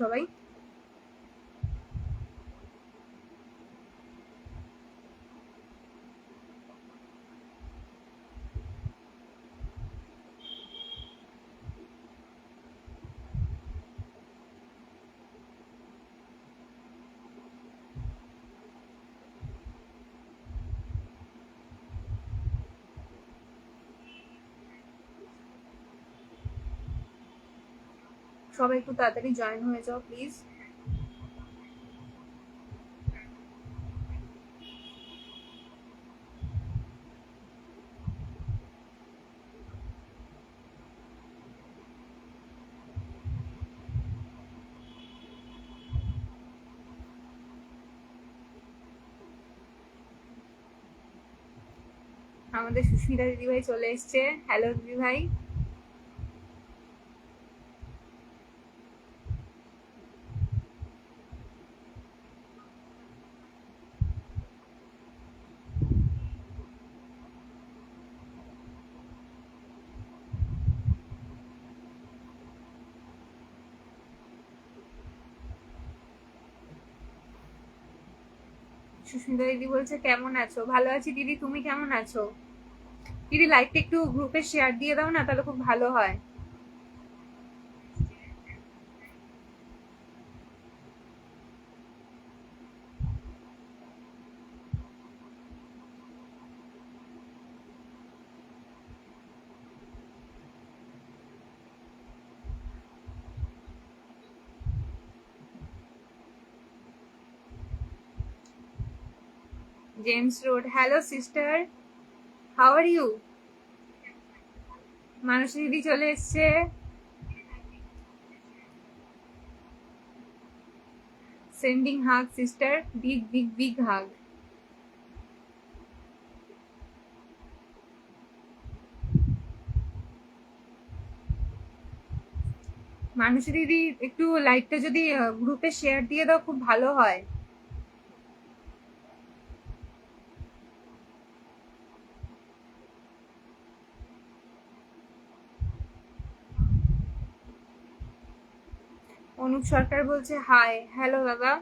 সবাই। সবাই একটু তাড়াতাড়ি জয়েন হয়ে যাও প্লিজ আমাদের সুস্মিতা দিদিভাই চলে এসছে। হ্যালো দিদিভাই। সুস্মিতা দিদি বলছে, কেমন আছো? ভালো আছি দিদি, তুমি কেমন আছো? দিদি লাইভটা একটু গ্রুপে শেয়ার দিয়ে দাও না, তাহলে খুব ভালো হয়। James Road hello sister how are you মানুষ দিদি চলে এসছে। Sending hug sister big big big hug মানুষ দিদি, একটু লাইভটা যদি গ্রুপে শেয়ার দিয়ে দাও, খুব ভালো হয়। অনুপ সরকার বলছে, হাই, হ্যালো দাদা।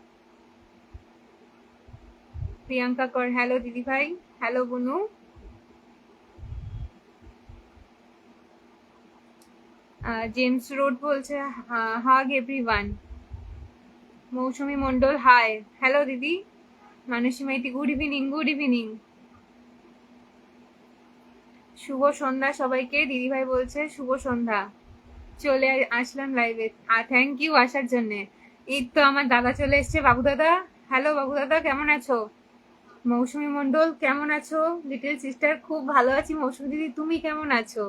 প্রিয়াঙ্কা কর, হ্যালো দিদি ভাই হ্যালো বনু। জেমস রোড বলছে hug everyone. Mousumi Mondal hi, hello দিদি। Manasi Maiti, good evening good evening. শুভ সন্ধ্যা সবাইকে। দিদিভাই বলছে, শুভ সন্ধ্যা। চলে আসলাম লাইভে আর থ্যাংক ইউ আসার জন্য। ঈদ তো আমার দাদা চলে এসছে। বাবু দাদা? হ্যালো বাবু দাদা, কেমন আছো? মৌসুমী মন্ডল কেমন আছো? লিটল সিস্টার খুব ভালো আছি। মৌসুমী দিদি, তুমি কেমন আছো?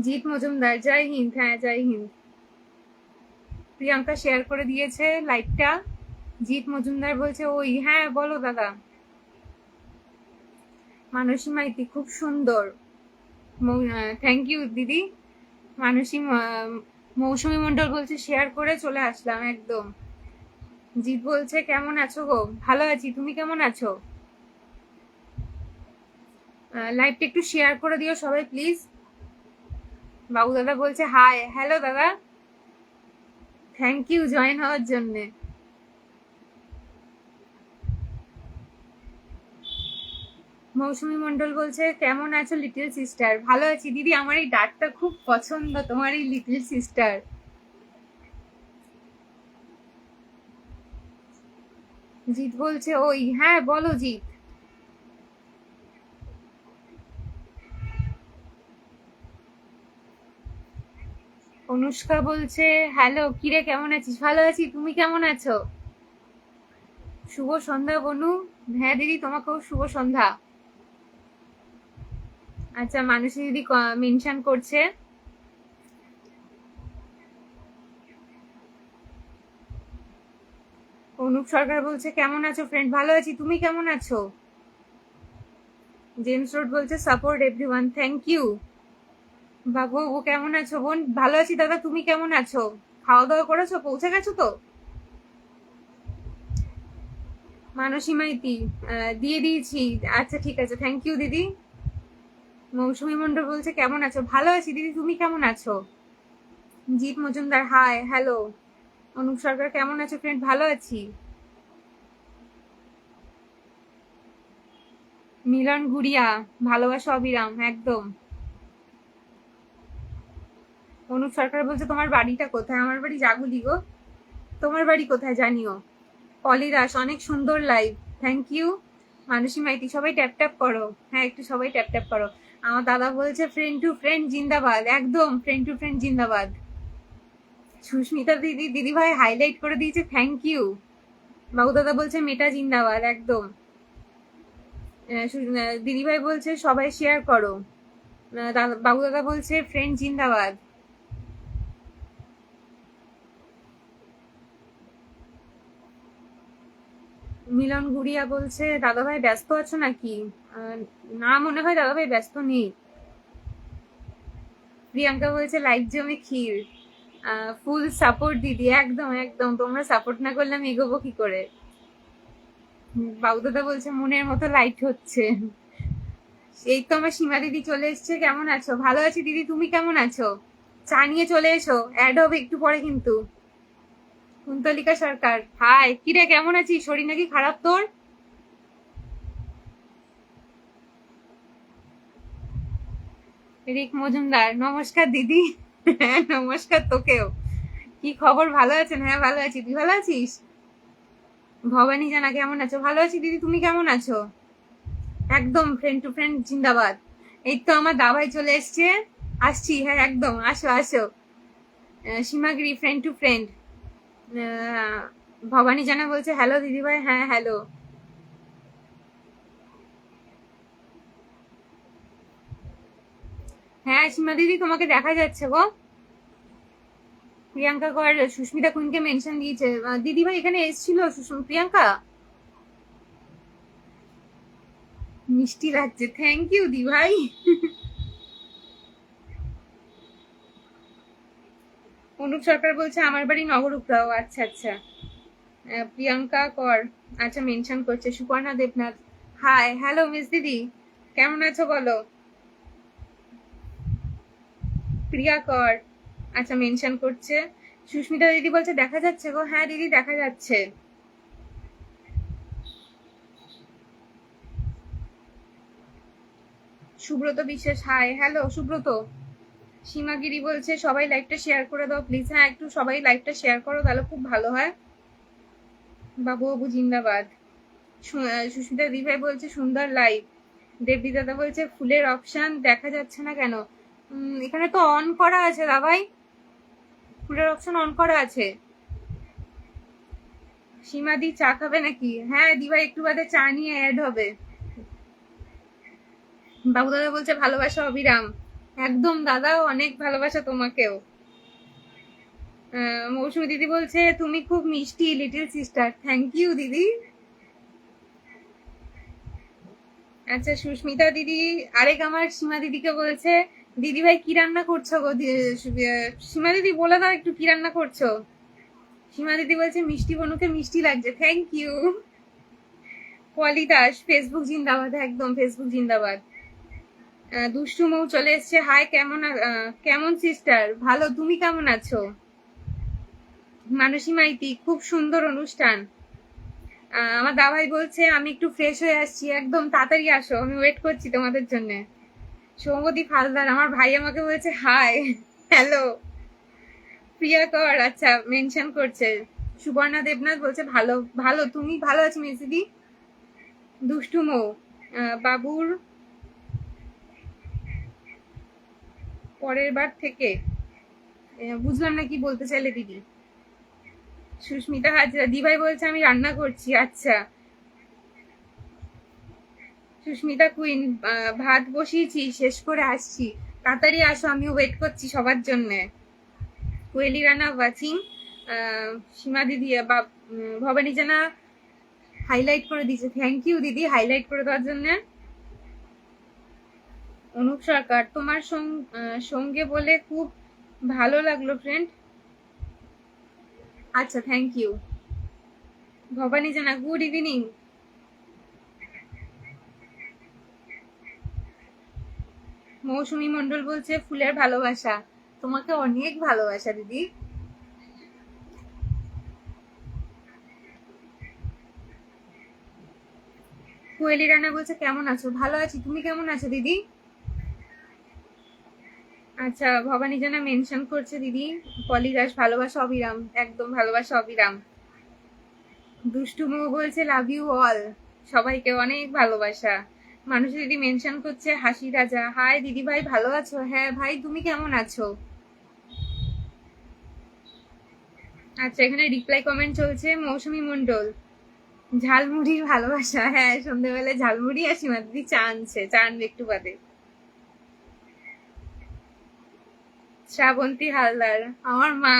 জিৎ মজুমদার, জয় হিন্দ। হ্যাঁ জয় হিন্দ। প্রিয়াঙ্কা শেয়ার করে দিয়েছে লাইভটা জিৎ মজুমদার বলছে, ওই হ্যাঁ বলো দাদা। মানসী মাইতি, খুব সুন্দর। থ্যাংক ইউ দিদি। মানসী মৌসুমী মন্ডল বলছে শেয়ার করে চলে আসলাম একদম। জিৎ বলছে, কেমন আছো গো? ভালো আছি, তুমি কেমন আছো? লাইভটা একটু শেয়ার করে দিও সবাই প্লিজ বাবু দাদা বলছে হাই হ্যালো দাদা। থ্যাংক ইউ জয়েন হওয়ার জন্যে। মৌসুমি মন্ডল বলছে, কেমন আছো লিটল সিস্টার ভালো আছি, দিদি, আমার এই ডাকটা খুব পছন্দ, তোমার এই লিটল সিস্টার জিৎ বলছে, ওই হ্যাঁ বলো জিৎ। অনুষ্কা বলছে, হ্যালো, কিরে, কেমন আছিস? ভালো আছি, তুমি কেমন আছো? শুভ সন্ধ্যা, বনু। হ্যাঁ দিদি, তোমাকেও শুভ সন্ধ্যা। আচ্ছা মানুষ দিদি মেনশন করছে। অনুপ সরকার বলছে, কেমন আছো ফ্রেন্ড ভালো আছি। তুমি কেমন আছো? জেমস রোড বলছে সাপোর্ট এভরিওয়ান থ্যাংক ইউ বাবু, ও কেমন আছো বোন? ভালো আছি দাদা, তুমি কেমন আছো? খাওয়া দাওয়া করেছ? পৌঁছে গেছো তো? মানসী মাইতি দিয়ে দিয়েছি। আচ্ছা ঠিক আছে থ্যাংক ইউ দিদি। মৌসুমী মন্ডল বলছে, কেমন আছো? ভালো আছি দিদি, তুমি কেমন আছো? জিৎ মজুমদার হাই হ্যালো অনুপ সরকার, কেমন আছো ফ্রেন্ড ভালো আছি। মিলন গুড়িয়া, ভালোবাসা অবিরাম, একদম। অনুপ সরকার বলছে, তোমার বাড়িটা কোথায়? আমার বাড়ি জাগুলি গো। তোমার বাড়ি কোথায় জানিও? পলি দাস অনেক সুন্দর live thank you Manasi Maiti, সবাই ট্যাপ ট্যাপ করো। হ্যাঁ একটু সবাই ট্যাপ ট্যাপ করো। আমার দাদা বলছে ফ্রেন্ড টু ফ্রেন্ড জিন্দাবাদ, একদম ফ্রেন্ড টু ফ্রেন্ড জিন্দাবাদ। সুস্মিতা দিদি দিদি ভাই হাইলাইট করে দিয়েছে থ্যাংক ইউ বাবু দাদা বলছে মেটা জিন্দাবাদ, একদম। দিদি ভাই বলছে, সবাই শেয়ার করো। বাবু দাদা বলছে ফ্রেন্ড জিন্দাবাদ। মিলন গুড়িয়া বলছে দাদা ভাই ব্যস্ত আছো নাকি? না মনে হয় দাদা ভাই ব্যস্ত নেই। প্রিয়াঙ্কা বলছে লাইভ জমে ক্ষীর। ফুল সাপোর্ট দিদি, একদম একদম। তোমরা সাপোর্ট না করলে আমি এগোবো কি করে? বাবুদাদা বলছে, মনের মতো লাইট হচ্ছে। এই তো আমার সীমা দিদি চলে এসছে, কেমন আছো? ভালো আছি দিদি, তুমি কেমন আছো? চা নিয়ে চলে এসো অ্যাড হবে একটু পরে কিন্তু। কুন্তলিকা সরকার। হাই কিরে কেমন আছিস? শরীর নাকি খারাপ তোর? রিক মজুমদার, নমস্কার দিদি। হ্যাঁ নমস্কার তোকেও। কি খবর? ভালো আছেন? হ্যাঁ ভালো আছি। তুই ভালো আছিস? ভবানী জানা, কেমন আছো? ভালো আছি দিদি, তুমি কেমন আছো? একদম ফ্রেন্ড টু ফ্রেন্ড জিন্দাবাদ। এই তো আমার দাবাই চলে এসছে। আসছি হ্যাঁ একদম। আসো আসো। Simagiri friend to friend Bhabani Jana বলছে, হ্যালো দিদিভাই হ্যাঁ হ্যালো। হ্যাঁ সীমা দিদি, তোমাকে দেখা যাচ্ছে গো। প্রিয়াঙ্কা কর, সুস্মিতা কুইনকে মেনশন দিয়েছে। দিদি ভাই এখানে এসেছিল প্রিয়াঙ্কা? মিষ্টি লাগছে থ্যাংক ইউ দি ভাই অনুপ সরকার বলছে, আমার বাড়ি নগরুপড়াও আচ্ছা আচ্ছা। প্রিয়াঙ্কা কর। আচ্ছা মেনশন করছে, Suparna Debnath. Hi hello miss দিদি। কেমন আছো বলো? প্রিয়া কর। আচ্ছা মেনশন করছে। সুস্মিতা দিদি বলছে, দেখা যাচ্ছে গো। হ্যাঁ দিদি, দেখা যাচ্ছে। সুব্রত বিশ্বাস হাই হ্যালো সুব্রত। সীমাগিরি বলছে, সবাই লাইভটা শেয়ার করে দাও প্লিজ হ্যাঁ একটু সবাই লাইভটা শেয়ার করো, তাহলে খুব ভালো হয়। বাবু বাবু, জিন্দাবাদ। সুস্মিতা দিদি ভাই বলছে, সুন্দর লাইভ দেবদি দাদা বলছে, ফুলের অপশন দেখা যাচ্ছে না কেন? এখানে তো অন করা আছে দাদাই ফুলের অপশন অন করা আছে। সীমাদি চা খাবে নাকি? হ্যাঁ দিভাই, একটু বাদে চা নিয়ে অ্যাড হবে। বাবু দাদা বলছে, ভালোবাসা অবিরাম। একদম দাদা অনেক ভালোবাসা তোমাকেও। মৌসুমী দিদি বলছে, তুমি খুব মিষ্টি লিটল সিস্টার থ্যাংক ইউ দিদি। আচ্ছা সুস্মিতা দিদি, আরেক আমার সীমা দিদিকে বলছে, দিদি ভাই, কি রান্না করছ গো? সীমা দিদি, বলে দাও একটু কি রান্না করছ? সীমা দিদি বলছে, মিষ্টি বনুকে মিষ্টি লাগছে। Thank you Poli Das Facebook জিন্দাবাদ, একদম ফেসবুক জিন্দাবাদ। দুষ্টু মৌ চলে এসছে। হাই কেমন কেমন সিস্টার ভালো? তুমি কেমন আছো? মানসী মাইতি, খুব সুন্দর অনুষ্ঠান। আমার দাভাই বলছে, আমি একটু ফ্রেশ হয়ে আসছি। একদম তাড়াতাড়ি আসো, আমি ওয়েট করছি তোমাদের জন্য। সৌমদী ফালদার আমার ভাই আমাকে বলছে হাই হ্যালো প্রিয়া কর আচ্ছা মেনশন করছে। সুবর্ণা দেবনাথ বলছে, ভালো ভালো, তুমি ভালো আছো মেসিদি? দুষ্টু মৌ বাবুর পরের বার থেকে। বুঝলাম না কি বলতে চাইলে দিদি। সুস্মিতা হাজরা, দিভাই বলছে আমি রান্না করছি আচ্ছা। সুস্মিতা কুইন ভাত বসিয়েছি, শেষ করে আসছি। তাড়াতাড়ি আসো আমি ওয়েট করছি সবার জন্য। কোয়েলি রানা ওয়াচিং সীমা দিদি বা ভবানী জানা হাইলাইট করে দিয়েছে। থ্যাংক ইউ দিদি হাইলাইট করে দেওয়ার জন্য। অনুপ সরকার, তোমার সঙ্গে বলে খুব ভালো লাগল ফ্রেন্ড আচ্ছা থ্যাংক ইউ ভবানী জানা গুড ইভিনিং মৌসুমী মন্ডল বলছে, ফুলের ভালোবাসা। তোমাকে অনেক ভালোবাসা, দিদি। কোয়েলি রানা বলছে, কেমন আছো? ভালো আছি। তুমি কেমন আছো, দিদি? আচ্ছা ভবানী জানা মেনশন করছে দিদি। পলি দাস, ভালোবাসা অবিরাম, একদম ভালোবাসা অবিরাম। দুষ্টু মৌ বলছে লাভ ইউ অল সবাইকে অনেক ভালোবাসা। মানুষ দিদি মেনশন করছে, হাসি রাজা। হাই দিদি ভাই, ভালো আছো? হ্যাঁ ভাই, তুমি কেমন আছো? আচ্ছা এখানে রিপ্লাই কমেন্ট চলছে, মৌসুমী মন্ডল ঝালমুড়ির ভালোবাসা। হ্যাঁ সন্ধ্যেবেলায় ঝালমুড়ি আর সীমা দিদি চা আনছে, চা আনবে একটু বাদে। শ্রাবন্তী হালদার, আমার মা।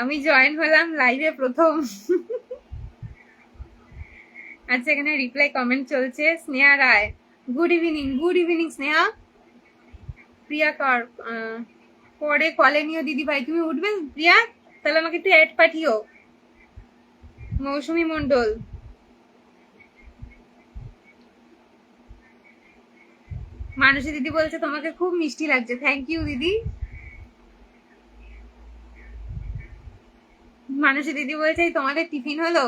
আমি জয়েন হলাম লাইভে প্রথম। আচ্ছা এখানে রিপ্লাই কমেন্ট চলছে। Sneha Roy good evening good evening Sneha. Priya Kar পরে কলে নিও দিদি ভাই তুমি উঠবে প্রিয়া? তাহলে আমাকে একটু অ্যাড পাঠিও। মৌসুমী মন্ডল মানুষী দিদি বলছে, তোমাকে খুব মিষ্টি লাগছে। থ্যাংক ইউ দিদি। মানুষী দিদি বলছে তোমাদের টিফিন হলো?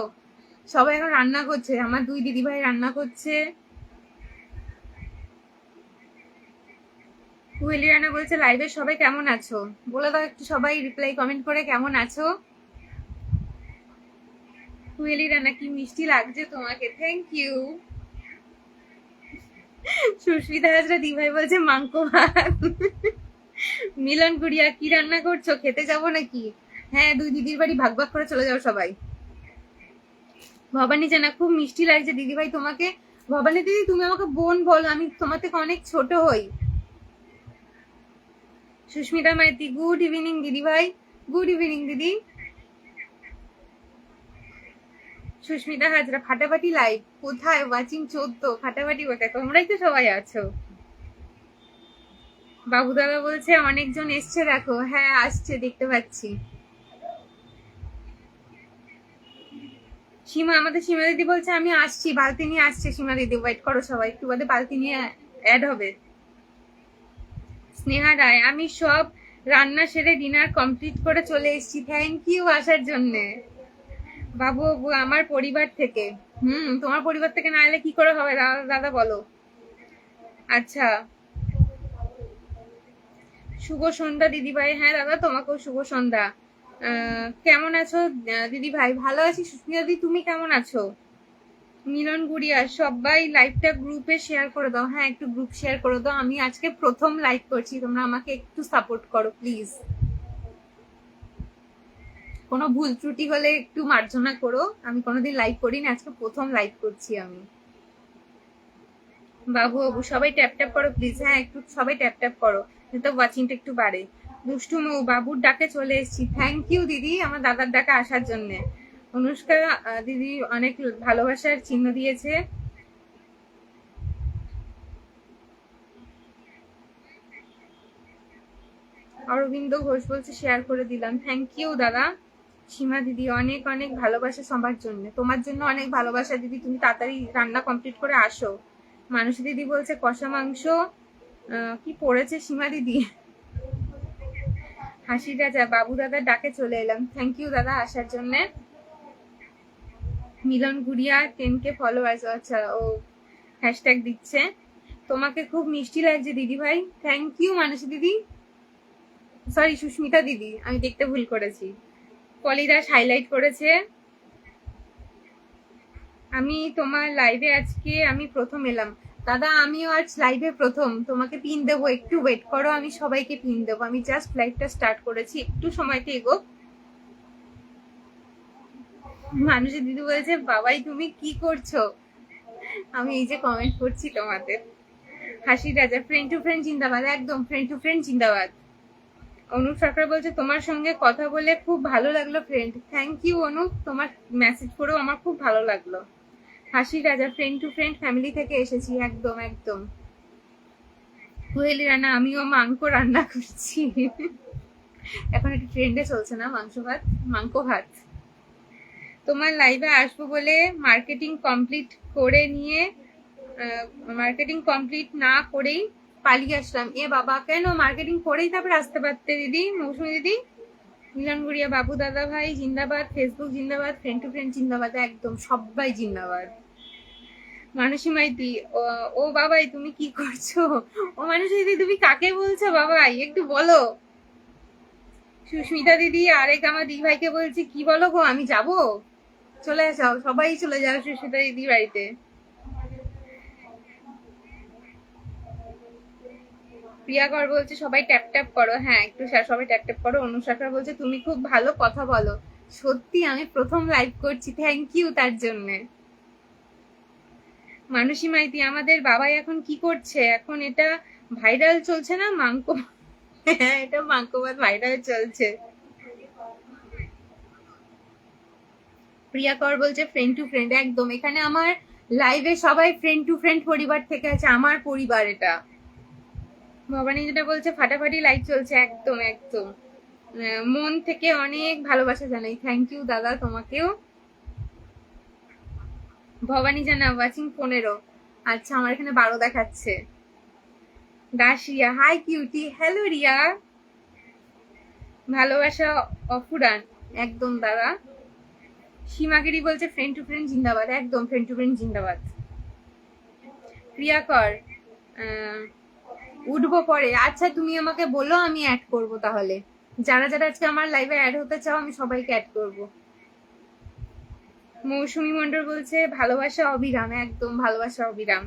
সবাই এখন রান্না করছে। আমার দুই দিদি ভাই রান্না করছে। কুহেলি রান্না বলছে লাইভে সবাই কেমন আছো? বলে দাও, একটু সবাই রিপ্লাই কমেন্ট করে কেমন আছো? কুহেলি রান্না কি মিষ্টি লাগছে তোমাকে। থ্যাংক ইউ সুস্মিতা হাজরা দিভাই বলছে, মাংস ভাত। মিলন গুড়িয়া, কি রান্না করছ? খেতে যাব নাকি? হ্যাঁ দুই দিদির বাড়ি ভাগ ভাগ করে চলে যাও সবাই। ভবানী জানা, খুব মিষ্টি লাগছে। দিদি ভাই তোমাকে ভবানী দিদি, তুমি আমাকে বোন বলো, আমি তোমার থেকে অনেক ছোট হই। সুস্মিতা মাইতি গুড ইভিনিং দিদি ভাই গুড ইভিনিং দিদি। সুস্মিতা হাজরা, ফাটাফাটি লাইভ কোথায়? ওয়াচিং চোদ্দ, ফাটাফাটি কোথায়? তোমরাই তো সবাই আছো। বাবু দাদা বলছে, অনেকজন এসছে, দেখো। হ্যাঁ আসছে, দেখতে পাচ্ছি। সীমা, আমাদের সীমা দিদি বলছে, আমি আসছি, বালতি নিয়ে আসছে। সীমা দিদি ওয়েট করো সবাই, একটু বাদে বালতি নিয়ে অ্যাড হবে। স্নেহা রায়, আমি সব রান্না সেরে ডিনার কমপ্লিট করে চলে এসেছি। থ্যাংক ইউ আসার জন্যে। বাবু আমার পরিবার থেকে। হুম, তোমার পরিবার থেকে না এলে কি করে হবে? দাদা দাদা বলো। আচ্ছা। শুভ সন্ধ্যা দিদি ভাই হ্যাঁ দাদা, তোমাকেও শুভ সন্ধ্যা। কেমন আছো? দিদি ভাই, ভালো আছি? সুস্মিতা দিদি তুমি কেমন আছো? মিলন গুড়িয়া, সবাই লাইভটা গ্রুপে শেয়ার করে দাও। হ্যাঁ একটু গ্রুপ শেয়ার করে দাও। আমি আজকে প্রথম লাইভ করছি। তোমরা আমাকে একটু সাপোর্ট করো প্লিজ কোনো ভুল ত্রুটি হলে একটু মার্জনা করো। আমি কোনোদিন লাইভ করিনি, আজকে প্রথম লাইভ করছি আমি। বাবু বাবু, সবাই ট্যাপ ট্যাপ করো প্লিজ হ্যাঁ একটু সবাই ট্যাপ ট্যাপ করো যাতে ওয়াচিংটা একটু বাড়ে। দুষ্টু মৌ বাবুর ডাকে চলে এসেছি। থ্যাংক ইউ দিদি, আমার দাদার ডাকে আসার জন্য। অনুষ্কা দিদি অনেক ভালোবাসার চিহ্ন দিয়েছে। অরবিন্দ ঘোষ বলছে শেয়ার করে দিলাম। থ্যাংক ইউ দাদা। সীমা দিদি, অনেক অনেক ভালোবাসা সবার জন্য। তোমার জন্য অনেক ভালোবাসা, দিদি। তুমি তাড়াতাড়ি রান্না কমপ্লিট করে আসো। মানুষ দিদি বলছে, কষা মাংস কি পড়েছে সীমা দিদি? হাসি রাজা, বাবু দাদার ডাকে চলে এলাম। থ্যাংক ইউ দাদা আসার জন্যে। মিলন গুড়িয়া টেন কে ফলোয়ার্স আচ্ছা ও হ্যাশট্যাগ দিচ্ছে। তোমাকে খুব মিষ্টি লাগছে, দিদি ভাই। থ্যাংক ইউ মানসী দিদি। সরি সুস্মিতা দিদি, আমি দেখতে ভুল করেছি। পলিদাস হাইলাইট করেছে। আমি তোমার লাইভে আজকে আমি প্রথম এলাম। দাদা আমিও আজ লাইভে প্রথম। তোমাকে পিন দেবো। একটু ওয়েট করো, আমি সবাইকে পিন দেবো। আমি জাস্ট লাইভটা স্টার্ট করেছি। একটু সময়তে এগো মানুষের দিদি বলছে, বাবাই, তুমি কি করছ? আমি এই যে কমেন্ট করছি তোমাদের। হাসি রাজা ফ্রেন্ড টু ফ্রেন্ড জিন্দাবাদ, একদম ফ্রেন্ড টু ফ্রেন্ড জিন্দাবাদ। অনুপ সরকার বলছে, তোমার সঙ্গে কথা বলে খুব ভালো লাগল ফ্রেন্ড থ্যাংক ইউ অনুপ তোমার মেসেজ করেও আমার খুব ভালো লাগল। হাসি রাজা ফ্রেন্ড টু ফ্রেন্ড ফ্যামিলি থেকে এসেছি, একদম একদম। কোহেলি রান্না আমিও মাংস রান্না করছি। এখন একটু ট্রেন্ডে চলছে না মাংস ভাত? মাংস ভাত। তোমার লাইভে আসব বলে মার্কেটিং কমপ্লিট করে নিয়ে মার্কেটিং কমপ্লিট না করেই পালিয়ে আসলাম। এ বাবা, কেন মার্কেটিং করেই তারপরে আসতে পারতে দিদি, মৌসুমি দিদি? মিলন গুড়িয়া, বাবু দাদা ভাই, জিন্দাবাদ ফেসবুক জিন্দাবাদ ফ্রেন্ড টু ফ্রেন্ড জিন্দাবাদ, একদম সবাই জিন্দাবাদ। মানুষী মাইতি ও- বাবাই, তুমি কি করছ? ও মানুষী দিদি তুমি কাকে বলছো বাবাই? একটু বলো। সুস্মিতা দিদি, আরেক আমার দিদি ভাইকে বলছি, কি বলো গো, আমি যাব? চলে আসো সবাই চলে যাও সুস্মিতা দিদি বাড়িতে। প্রিয়াকর বলছে, সবাই ট্যাপ ট্যাপ করো। হ্যাঁ একটু সা- সবাই ট্যাপ ট্যাপ করো। অনুসাকর বলছে, তুমি খুব ভালো কথা বলো। সত্যি আমি প্রথম লাইভ করছি থ্যাংক ইউ তার জন্যে। মানুষী মাইতি, আমাদের বাবাই এখন কি করছে? এখন এটা ভাইরাল চলছে না মাংকো হ্যাঁ এটা মাংকোবাদ ভাইরাল চলছে। প্রিয়া কর বলছে ফ্রেন্ড টু ফ্রেন্ড একদম। এখানে আমার লাইভে সবাই ফ্রেন্ড টু ফ্রেন্ড পরিবার থেকে আছে, আমার পরিবার এটা। ভবানী যেটা বলছে, ফাটাফাটি লাইভ চলছে, একদম একদম। মন থেকে অনেক ভালোবাসা জানাই। থ্যাংক ইউ দাদা, তোমাকেও। ভবানী জানা ওয়াচিং পনেরো। আচ্ছা আমার এখানে বারো দেখাচ্ছে। Dasiya hi cutie hello Riya. ভালোবাসা অফুরান, একদম দাদা। সীমাগিরি বলছে ফ্রেন্ড টু ফ্রেন্ড জিন্দাবাদ, একদম ফ্রেন্ড টু ফ্রেন্ড জিন্দাবাদ। প্রিয়াকর উঠবো পরে। আচ্ছা তুমি আমাকে বলো, আমি অ্যাড করব তাহলে। যারা যারা আজকে আমার লাইভে অ্যাড হতে চাও, আমি সবাইকে অ্যাড করব। মৌসুমী মন্ডল বলছে, ভালোবাসা অবিরাম, একদম ভালোবাসা অবিরাম।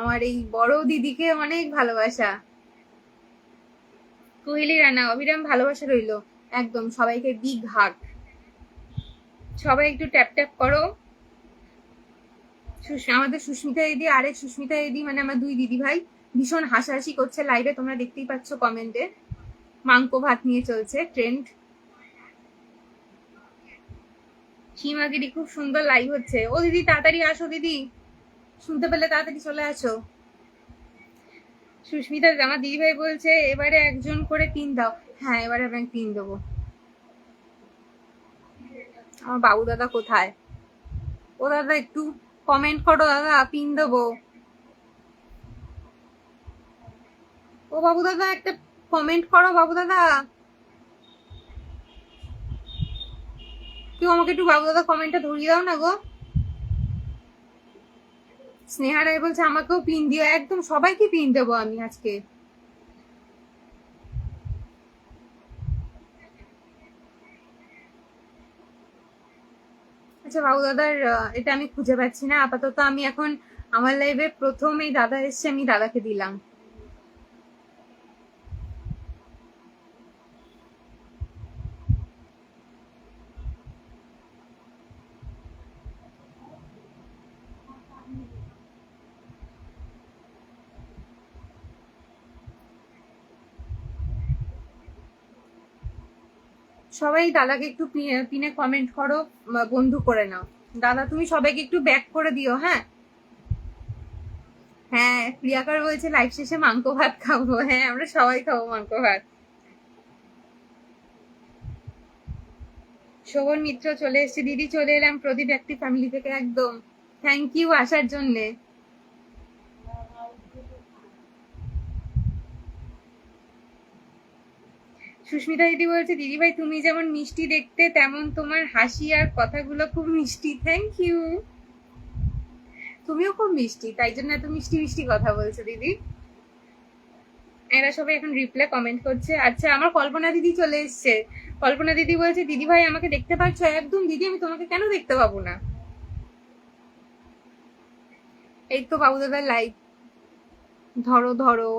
আমার এই বড় দিদিকে অনেক ভালোবাসা। কোহেলি রানা, অবিরাম ভালোবাসা রইল। একদম, সবাইকে বিগ হাগ সবাই একটু ট্যাপ ট্যাপ করো। আমাদের সুস্মিতা দিদি, আরেক সুস্মিতা দিদি মানে আমার দুই দিদি ভাই, ভীষণ হাসাহাসি করছে লাইভে তোমরা দেখতেই পাচ্ছ কমেন্টে মাংকো ভাত নিয়ে চলছে ট্রেন্ড সীমাগিরি খুব সুন্দর লাইভ হচ্ছে। ও দিদি, তাড়াতাড়ি আসো দিদি। শুনতে পেলে তাড়াতাড়ি চলে আসো। সুস্মিতা আমার দিদি ভাই বলছে, এবারে একজন করে তিন দাও। হ্যাঁ এবারে আমি তিন দেবো। আমার বাবু দাদা কোথায়? ও দাদা, একটু কমেন্ট করো দাদা পিন দেবো। ও বাবু দাদা, একটা কমেন্ট করো বাবু দাদা। কেউ আমাকে একটু বাবু দাদা কমেন্টটা ধরিয়ে দাও না গো। স্নেহা রায় বলছে, আমাকেও পিন দিও। একদম সবাইকে পিন দেবো আমি আজকে। আচ্ছা বাবু দাদার এটা আমি খুঁজে পাচ্ছি না। আপাতত আমি এখন আমার লাইভে প্রথম এই দাদা এসছে, আমি দাদাকে দিলাম। সবাই দাদাকে একটু পিনে কমেন্ট করো বন্ধু করে নাও। দাদা, তুমি সবাইকে একটু ব্যাক করে দিও হ্যাঁ? হ্যাঁ প্রিয়াকর বলছে লাইভ শেষে মাংস ভাত খাব। হ্যাঁ আমরা সবাই খাব মাংস ভাত। শোভন মিত্র চলে এসেছে। দিদি চলে এলাম প্রদীপ একটি ফ্যামিলি থেকে একদম। থ্যাংক ইউ আসার জন্যে। সুস্মিতা দিদি বলছে দিদি ভাই তুমি যেমন মিষ্টি দেখতে, তেমন তোমার হাসি আর কথাগুলো খুব মিষ্টি। থ্যাংক ইউ তুমিও খুব মিষ্টি, তাই জন্য এত মিষ্টি মিষ্টি কথা বলছো দিদি। এরা সবাই এখন রিপ্লাই কমেন্ট করছে। আচ্ছা আমার কল্পনা দিদি চলে এসছে। কল্পনা দিদি বলছে দিদি ভাই আমাকে দেখতে পাচ্ছ? একদম, দিদি, আমি তোমাকে কেন দেখতে পাবো না? এই তো বাবু দাদার লাইভ ধরো ধরো।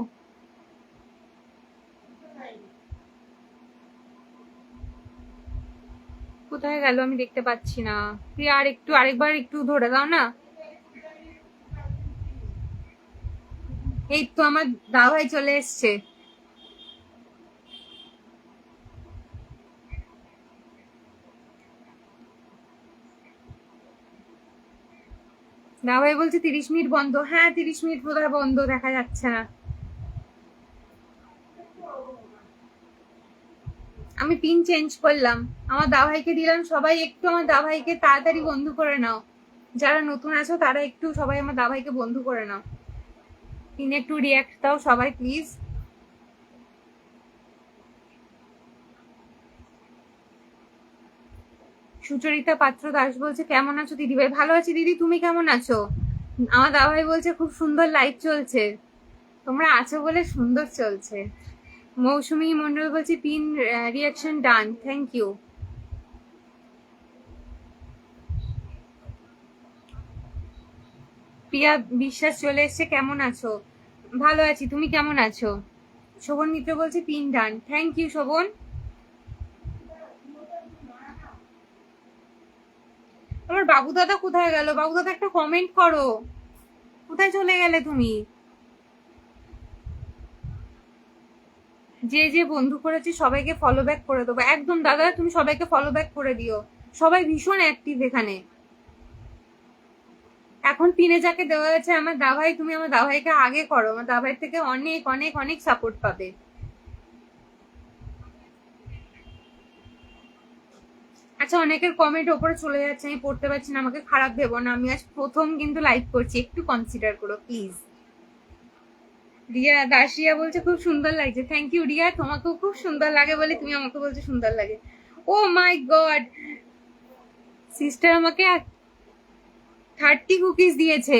কোথায় গেল আমি দেখতে পাচ্ছি না। প্রিয়া, আর একটু, আরেকবার একটু ধরে দাও না। এই তো আমার দাওয়াই চলে এসছে। দাওয়াই বলছে তিরিশ মিনিট বন্ধ। হ্যাঁ তিরিশ মিনিট বোধহয় বন্ধ, দেখা যাচ্ছে না আমি পিন চেঞ্জ করলাম। আমার দাভাইকে দিলাম, সবাই একটু আমার দাভাইকে তাড়াতাড়ি বন্ধু করে নাও। যারা নতুন আছো, তারা একটু সবাই আমার দাভাইকে বন্ধু করে নাও। পিনে একটু রিয়াক্ট দাও সবাই প্লিজ সুচরিতা পাত্র দাস বলছে, কেমন আছো দিদি ভাই ভালো আছি দিদি, তুমি কেমন আছো? আমার দাদা ভাই বলছে, খুব সুন্দর লাইভ চলছে। তোমরা আছো বলে সুন্দর চলছে। মৌসুমী মন্ডল বলছি pin reaction done thank you Priya, Biswas চলে এসছে, কেমন আছো? ভালো আছি, তুমি কেমন আছো? শোভন মিত্র বলছে pin done thank you Shovan. আমার বাবু দাদা কোথায় গেল? বাবু দাদা একটা কমেন্ট করো। কোথায় চলে গেলে তুমি? যে যে বন্ধু করেছি সবাইকে ফলো ব্যাক করে দেবো। একদম, দাদা, তুমি সবাইকে ফলো ব্যাক করে দিও। সবাই ভীষণ অ্যাক্টিভ এখানে। এখন পিনে যাকে দেওয়া আছে আমার দাভাই, তুমি আমার দাভাইকে আগে করো। আমার দাভাই থেকে অনেক অনেক অনেক সাপোর্ট পাবে। আচ্ছা অনেকের কমেন্ট ওপরে চলে যাচ্ছে, আমি পড়তে পারছি না, আমাকে খারাপ ভেবো না। আমি আজ প্রথম কিন্তু লাইভ করছি, একটু কনসিডার করো প্লিজ রিয়া দাসিয়া বলছে খুব সুন্দর লাগছে। থ্যাংক ইউ রিয়া, তোমাকেও খুব সুন্দর লাগে বলে তুমি আমাকে বলছো সুন্দর লাগে। Oh my god! সিস্টার আমাকে থার্টি কুকিজ দিয়েছে।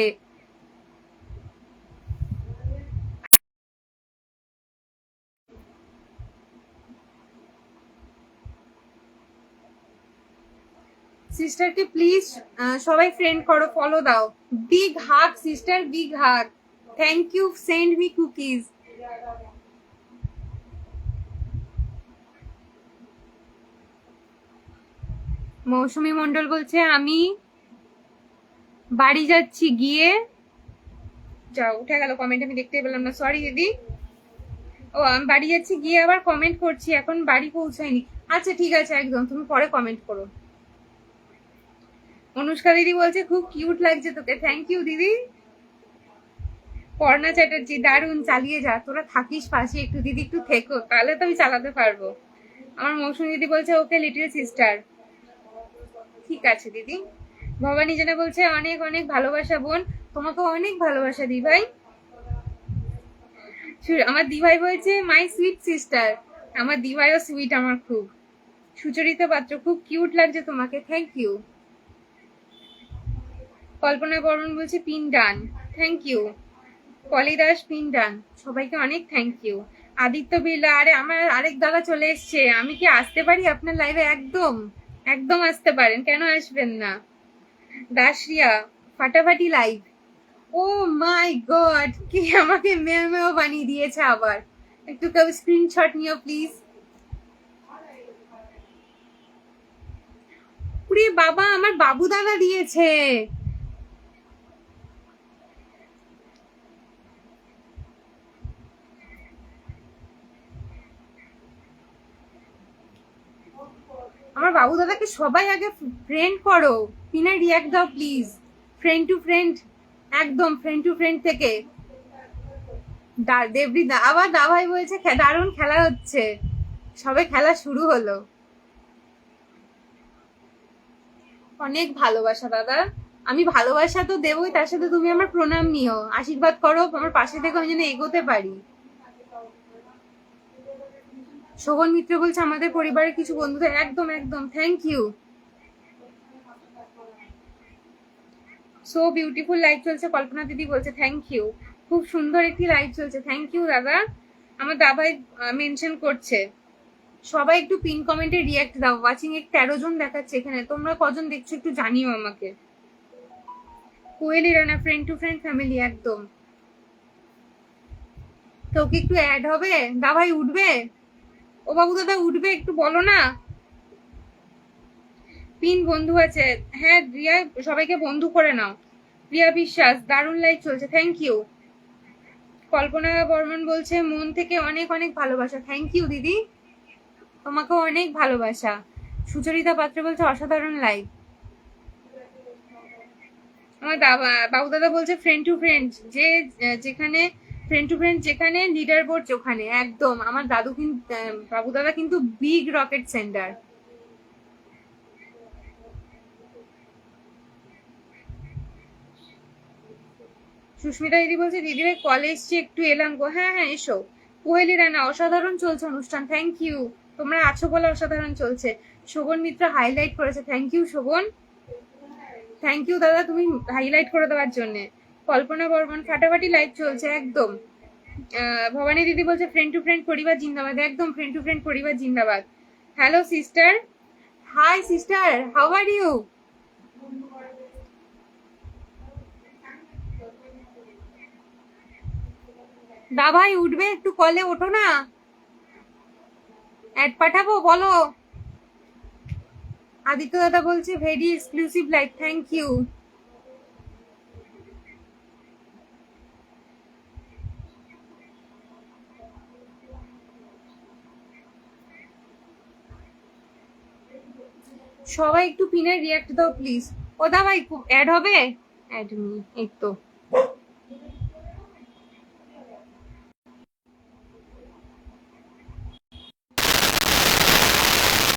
সিস্টারকে প্লিজ সবাই ফ্রেন্ড করো ফলো দাও। Big hug sister big hug thank you send me cookies Mousumi Mondal বলছে, আমি বাড়ি যাচ্ছি, গিয়ে যাও। উঠে গেল কমেন্ট আমি দেখতে পেলাম না। সরি দিদি। ও, আমি বাড়ি যাচ্ছি, গিয়ে আবার কমেন্ট করছি, এখন বাড়ি পৌঁছায়নি। আচ্ছা ঠিক আছে, একদম, তুমি পরে কমেন্ট করো। অনুষ্কা দিদি বলছে, খুব কিউট লাগছে তোকে। থ্যাংক ইউ দিদি। পর্ণা চ্যাটার্জি দারুণ চালিয়ে যা। তোরা থাকিস পাশে, একটু দিদি একটু থেকো, তাহলে তো আমি চালাতে পারব। আমার মৌসুমী দিদি বলছে, ওকে লিটল সিস্টার ঠিক আছে, দিদি। ভবানী জানা বলছে, অনেক অনেক ভালোবাসা, বোন। তোমাকে অনেক ভালোবাসা দি ভাই আমার দিভাই বলছে মাই সুইট সিস্টার আমার দিভাইও সুইট আমার খুব। সুচরিতা পাত্র, খুব কিউট লাগছে তোমাকে থ্যাংক ইউ কল্পনা বর্মন বলছে, pin done thank you Polidas pin done সবাইকে অনেক থ্যাংক ইউ আদিত্য বিড়লা, আরে আমার আরেক দাদা চলে এসছে, আমি কি আসতে পারি আপনার লাইভে একদম একদম আসতে পারেন, কেন আসবেন না? দাসরিয়া, ফাটাফাটি লাইভ ও মাই গড কি আমাকে মেয় মেয় বানিয়ে দিয়েছে আবার। একটু কেউ স্ক্রিনশট নিও প্লিজ বাবা, আমার বাবু দাদা দিয়েছে। আমার বাবু দাদাকে সবাই আগে ফ্রেন্ড করো। পিনে রিয়াক্ট দাও প্লিজ ফ্রেন্ড টু ফ্রেন্ড একদম ফ্রেন্ড টু ফ্রেন্ড থেকে। দেবরি দা, আবার দাভাই বলছে দারুণ খেলা হচ্ছে। সবে খেলা শুরু হলো। অনেক ভালোবাসা দাদা। আমি ভালোবাসা তো দেবই, তার সাথে তুমি আমার প্রণাম নিও। আশীর্বাদ করো, আমার পাশে থেকে আমি যেন এগোতে পারি। শোভন মিত্র বলছে, আমাদের পরিবারের কিছু বন্ধুদের একদম একদম thank you so beautiful live চলছে, কল্পনা দিদি বলছে থ্যাংক ইউ খুব সুন্দর একটি লাইভ চলছে থ্যাংক ইউ দাদা। আমার দাবাই মেনশন করছে। সবাই একটু পিন কমেন্টে রিয়াক্ট দাও ওয়াচিং এক তেরো জন দেখাচ্ছে এখানে। তোমরা কজন দেখছ একটু জানিও আমাকে। Koel Rana friend to friend family একদম। তোকে একটু অ্যাড হবে? দাবাই উঠবে? ও বাবু দাদা উঠবে একটু বলো না। পিন বন্ধু আছে। হ্যাঁ রিয়া, সবাইকে বন্ধু করে নাও। রিয়া বিশ্বাস, দারুণ লাইফ চলছে থ্যাংক ইউ কল্পনা বর্মন বলছে, মন থেকে অনেক অনেক ভালোবাসা। থ্যাংক ইউ দিদি। তোমাকেও অনেক ভালোবাসা। সুচরিতা পাত্র বলছে, অসাধারণ লাইফ আমার বাবু দাদা বলছে ফ্রেন্ড টু ফ্রেন্ড যে, যেখানে ফ্রেন্ড টু ফ্রেন্ড যেখানে লিডার বোর্ড ওখানে একদম। আমার দাদু কিন্তু বাবু দাদা কিন্তু বিগ রকেট সেন্টার সুস্মিতা দিদি বলছে, দিদি ভাই কলে এসছি, একটু এলাম গো। হ্যাঁ হ্যাঁ এসো। কোহেলি রানা, অসাধারণ চলছে অনুষ্ঠান থ্যাংক ইউ তোমরা আছো বলে অসাধারণ চলছে। শোভন মিত্র হাইলাইট করেছে thank you Shovan. Thank you দাদা, তুমি হাইলাইট করে দেওয়ার জন্য। কল্পনা বর্মন, ফাটাফাটি লাইভ চলছে, একদম। ভবানী দিদি বলছে ফ্রেন্ড টু ফ্রেন্ড পরিবার জিন্দাবাদ, একদম ফ্রেন্ড টু ফ্রেন্ড পরিবার জিন্দাবাদ। Hello sister hi sister how are you দা ভাই উঠবে একটু কলে, ওঠো না। অ্যাড পাঠাবো, বলো। আদিত্য দাদা বলছে very exclusive live thank you সবাই একটু পিনে রিয়াক্ট দাও প্লিজ ও দা ভাই অ্যাড হবে? অ্যাড নি এই তো।